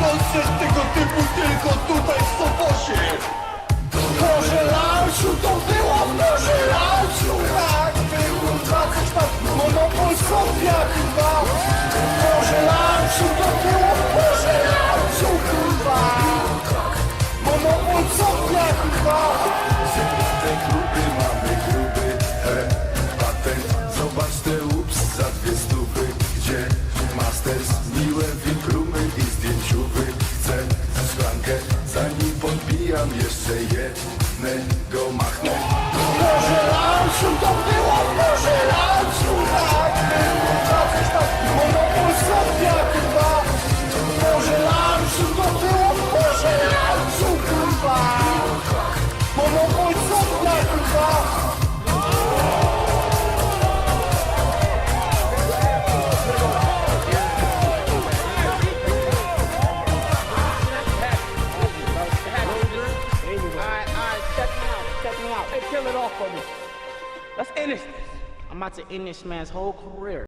koncert tego typu tylko tutaj Zanim podbijam jeszcze jednego machnę. Boże, kill it off for me. Let's end this. I'm about to end this man's whole career.